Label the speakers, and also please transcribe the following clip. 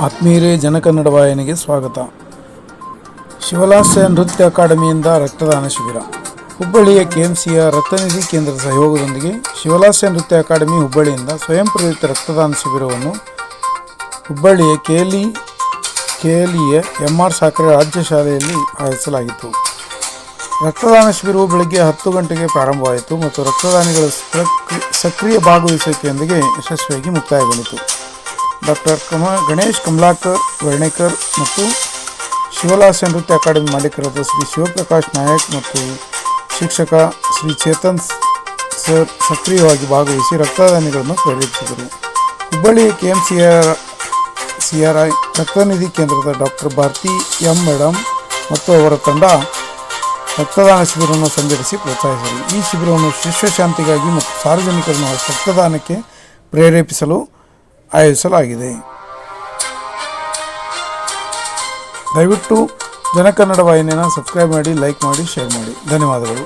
Speaker 1: ಆತ್ಮೀಯರೇ ಜನಕನ್ನಡ ವಾಹಿನಿಗೆ ಸ್ವಾಗತ. ಶಿವಲಾಸ್ಯ ನೃತ್ಯ ಅಕಾಡೆಮಿಯಿಂದ ರಕ್ತದಾನ ಶಿಬಿರ. ಹುಬ್ಬಳ್ಳಿಯ ಕೆಎಂಸಿಯ ರಕ್ತನಿಧಿ ಕೇಂದ್ರದ ಸಹಯೋಗದೊಂದಿಗೆ ಶಿವಲಾಸ್ಯ ನೃತ್ಯ ಅಕಾಡೆಮಿ ಹುಬ್ಬಳ್ಳಿಯಿಂದ ಸ್ವಯಂ ಪ್ರೇರಿತ ರಕ್ತದಾನ ಶಿಬಿರವನ್ನು ಹುಬ್ಬಳ್ಳಿಯ ಕೆಎಲ್ಇ ಕೆಎಲ್ಇಯ ಎಂ ಆರ್ ಸಾಕರೆ ರಾಜ್ಯ ಶಾಲೆಯಲ್ಲಿ ಆಯೋಜಿಸಲಾಗಿತ್ತು. ರಕ್ತದಾನ ಶಿಬಿರವು ಬೆಳಗ್ಗೆ ಹತ್ತು ಗಂಟೆಗೆ ಪ್ರಾರಂಭವಾಯಿತು ಮತ್ತು ರಕ್ತದಾನಿಗಳ ಸಕ್ರಿ- ಸಕ್ರಿಯ ಭಾಗವಹಿಸುವಿಕೆಯೊಂದಿಗೆ ಯಶಸ್ವಿಯಾಗಿ ಮುಕ್ತಾಯಗೊಂಡಿತು. ಡಾಕ್ಟರ್ ಕಮ, ಗಣೇಶ್ ಕಮಲಾಕರ್, ವರ್ಣೇಕರ್ ಮತ್ತು ಶಿವಲಾಸ ನೃತ್ಯ ಅಕಾಡೆಮಿ ಮಾಲೀಕರಾದ ಶ್ರೀ ಶಿವಪ್ರಕಾಶ್ ನಾಯಕ್ ಮತ್ತು ಶಿಕ್ಷಕ ಶ್ರೀ ಚೇತನ್ ಸರ್ ಸಕ್ರಿಯವಾಗಿ ಭಾಗವಹಿಸಿ ರಕ್ತದಾನಿಗಳನ್ನು ಪ್ರೇರೇಪಿಸಿದರು. ಹುಬ್ಬಳ್ಳಿಯ K M C R C R I ರಕ್ತನಿಧಿ ಕೇಂದ್ರದ ಡಾಕ್ಟರ್ ಭಾರತಿ ಎಂ ಮೇಡಮ್ ಮತ್ತು ಅವರ ತಂಡ ರಕ್ತದಾನ ಶಿಬಿರವನ್ನು ಸಂಘಟಿಸಿ ಪ್ರೋತ್ಸಾಹಿಸಿದರು. ಈ ಶಿಬಿರವನ್ನು ಶಾಂತಿಗಾಗಿ ಮತ್ತು ಸಾರ್ವಜನಿಕರನ್ನು ರಕ್ತದಾನಕ್ಕೆ ಪ್ರೇರೇಪಿಸಲು ಆಯೋಜಿಸಲಾಗಿದೆ. ದಯವಿಟ್ಟು ಜನಕನ್ನಡ ವಾಹಿನಿಯನ್ನು ಸಬ್ಸ್ಕ್ರೈಬ್ ಮಾಡಿ ಲೈಕ್ ಮಾಡಿ ಶೇರ್ ಮಾಡಿ. ಧನ್ಯವಾದಗಳು.